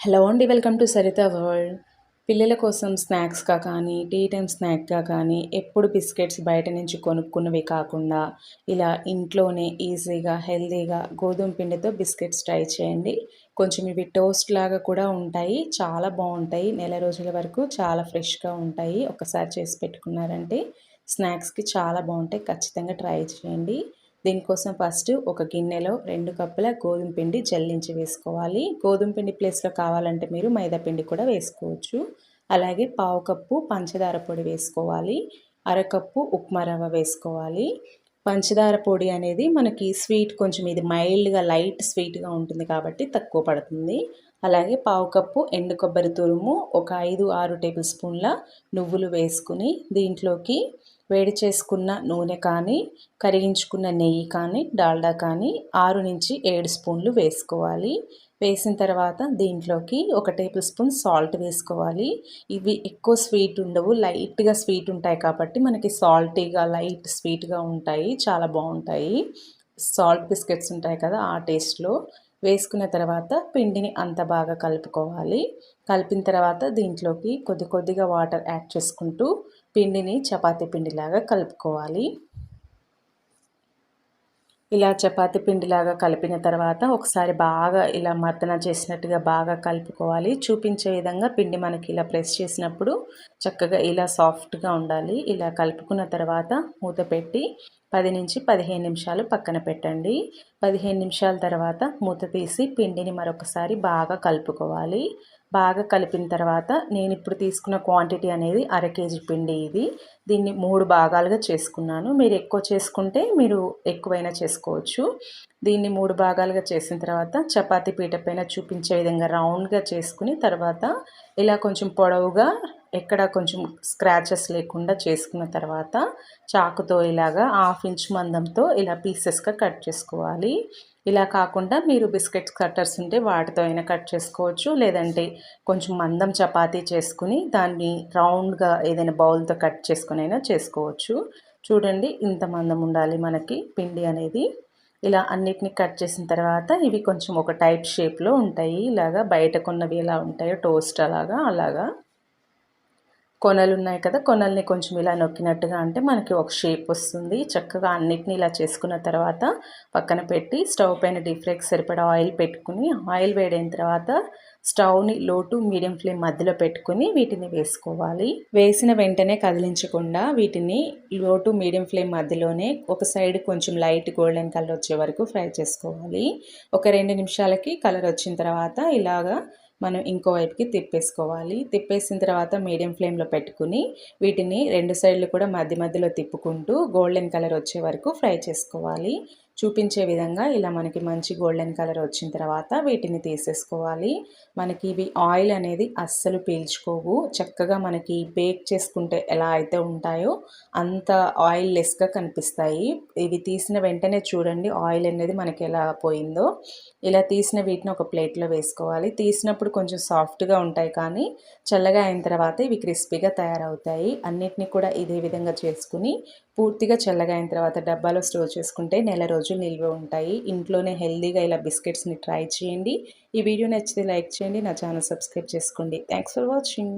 Hello అండి welcome to Saritha world. పిల్లల కోసం స్నాక్స్గా కానీ టీ టైం స్నాక్గా కానీ ఎప్పుడు బిస్కెట్స్ బయట నుంచి కొనుక్కున్నవి కాకుండా ఇలా ఇంట్లోనే ఈజీగా హెల్తీగా గోధుమ పిండితో బిస్కెట్స్ ట్రై చేయండి. కొంచెం ఇవి టోస్ట్ లాగా కూడా ఉంటాయి చాలా బాగుంటాయి. నెల రోజుల వరకు చాలా ఫ్రెష్గా ఉంటాయి. ఒకసారి చేసి పెట్టుకున్నారంటే స్నాక్స్కి చాలా బాగుంటాయి. ఖచ్చితంగా ట్రై చేయండి. దీనికోసం ఫస్ట్ ఒక గిన్నెలో రెండు కప్పుల గోధుమ పిండి జల్లించి వేసుకోవాలి. గోధుమ పిండి ప్లేస్లో కావాలంటే మీరు మైదా పిండి కూడా వేసుకోవచ్చు. అలాగే పావు కప్పు పంచదార పొడి వేసుకోవాలి. అరకప్పు ఉప్మా రవ్వ వేసుకోవాలి. పంచదార పొడి అనేది మనకి స్వీట్ కొంచెం ఇది మైల్డ్గా లైట్ స్వీట్గా ఉంటుంది కాబట్టి తక్కువ పడుతుంది. అలాగే పావు కప్పు ఎండు కొబ్బరి తురుము ఒక ఐదు ఆరు టేబుల్ స్పూన్ల నువ్వులు వేసుకుని దీంట్లోకి వేడి చేసుకున్న నూనె కానీ కరిగించుకున్న నెయ్యి కానీ డాల్డా కానీ ఆరు నుంచి ఏడు స్పూన్లు వేసుకోవాలి. వేసిన తర్వాత దీంట్లోకి ఒక టేబుల్ స్పూన్ సాల్ట్ వేసుకోవాలి. ఇవి ఎక్కువ స్వీట్ ఉండవు లైట్గా స్వీట్ ఉంటాయి కాబట్టి మనకి సాల్టీగా లైట్ స్వీట్గా ఉంటాయి చాలా బాగుంటాయి. సాల్ట్ బిస్కెట్స్ ఉంటాయి కదా ఆ టేస్ట్లో. వేసుకున్న తర్వాత పిండిని అంత బాగా కలుపుకోవాలి. కలిపిన తర్వాత దీంట్లోకి కొద్ది కొద్దిగా వాటర్ యాడ్ చేసుకుంటూ పిండిని చపాతీ పిండిలాగా కలుపుకోవాలి. ఇలా చపాతీ పిండిలాగా కలిపిన తర్వాత ఒకసారి బాగా ఇలా మర్దన చేసినట్టుగా బాగా కలుపుకోవాలి. చూపించే విధంగా పిండి మనకి ఇలా ప్రెస్ చేసినప్పుడు చక్కగా ఇలా సాఫ్ట్గా ఉండాలి. ఇలా కలుపుకున్న తర్వాత మూత పెట్టి పది నుంచి పదిహేను నిమిషాలు పక్కన పెట్టండి. పదిహేను నిమిషాల తర్వాత మూత తీసి పిండిని మరొకసారి బాగా కలుపుకోవాలి. బాగా కలిపిన తర్వాత నేను ఇప్పుడు తీసుకున్న క్వాంటిటీ అనేది అర కేజీ పిండి ఇది. దీన్ని మూడు భాగాలుగా చేసుకున్నాను. మీరు ఎక్కువ చేసుకుంటే మీరు ఎక్కువైనా చేసుకోవచ్చు. దీన్ని మూడు భాగాలుగా చేసిన తర్వాత చపాతీ పీట పైన చూపించే విధంగా రౌండ్గా చేసుకుని తర్వాత ఇలా కొంచెం పొడవుగా ఎక్కడ కొంచెం స్క్రాచెస్ లేకుండా చేసుకున్న తర్వాత చాకుతో ఇలాగా హాఫ్ ఇంచ్ మందంతో ఇలా పీసెస్గా కట్ చేసుకోవాలి. ఇలా కాకుండా మీరు బిస్కెట్స్ కట్టర్స్ ఉంటే వాటితో అయినా కట్ చేసుకోవచ్చు. లేదంటే కొంచెం మందం చపాతీ చేసుకుని దాన్ని రౌండ్గా ఏదైనా బౌల్తో కట్ చేసుకుని అయినా చేసుకోవచ్చు. చూడండి ఇంత మందం ఉండాలి మనకి పిండి అనేది. ఇలా అన్నిటిని కట్ చేసిన తర్వాత ఇవి కొంచెం ఒక టైప్ షేప్లో ఉంటాయి. ఇలాగా బయటకున్నవి ఎలా ఉంటాయో టోస్ట్ అలాగా అలాగా. కొనలు ఉన్నాయి కదా కొనల్ని కొంచెం ఇలా నొక్కినట్టుగా అంటే మనకి ఒక షేప్ వస్తుంది. చక్కగా అన్నిటిని ఇలా చేసుకున్న తర్వాత పక్కన పెట్టి స్టవ్ పైన డీప్ సరిపడా ఆయిల్ పెట్టుకుని ఆయిల్ వేడైన తర్వాత స్టవ్ని లో టు మీడియం ఫ్లేమ్ మధ్యలో పెట్టుకుని వీటిని వేసుకోవాలి. వేసిన వెంటనే కదిలించకుండా వీటిని లో టు మీడియం ఫ్లేమ్ మధ్యలోనే ఒక సైడ్ కొంచెం లైట్ గోల్డెన్ కలర్ వచ్చే వరకు ఫ్రై చేసుకోవాలి. ఒక రెండు నిమిషాలకి కలర్ వచ్చిన తర్వాత ఇలాగా మనం ఇంకో వైపుకి తిప్పేసుకోవాలి. తిప్పేసిన తర్వాత మీడియం ఫ్లేమ్లో పెట్టుకుని వీటిని రెండు సైడ్లు కూడా మధ్య మధ్యలో తిప్పుకుంటూ గోల్డెన్ కలర్ వచ్చే వరకు ఫ్రై చేసుకోవాలి. చూపించే విధంగా ఇలా మనకి మంచి గోల్డెన్ కలర్ వచ్చిన తర్వాత వీటిని తీసేసుకోవాలి. మనకి ఇవి ఆయిల్ అనేది అస్సలు పీల్చుకోవు. చక్కగా మనకి బేక్ చేసుకుంటే ఎలా అయితే ఉంటాయో అంత ఆయిల్ లెస్గా కనిపిస్తాయి. ఇవి తీసిన వెంటనే చూడండి ఆయిల్ అనేది మనకి ఎలా పోయిందో. ఇలా తీసిన వీటిని ఒక ప్లేట్లో వేసుకోవాలి. తీసినప్పుడు కొంచెం సాఫ్ట్గా ఉంటాయి కానీ చల్లగా అయిన తర్వాత ఇవి క్రిస్పీగా తయారవుతాయి. అన్నిటినీ కూడా ఇదే విధంగా చేసుకుని పూర్తిగా చల్లగా అయిన తర్వాత డబ్బాలో స్టోర్ చేసుకుంటే నెల రోజులు నిల్వ ఉంటాయి. ఇంట్లోనే హెల్దీగా ఇలా బిస్కెట్స్ని ట్రై చేయండి. ఈ వీడియో నచ్చితే లైక్ చేయండి. నా ఛానల్ సబ్స్క్రైబ్ చేసుకోండి. Thanks for watching.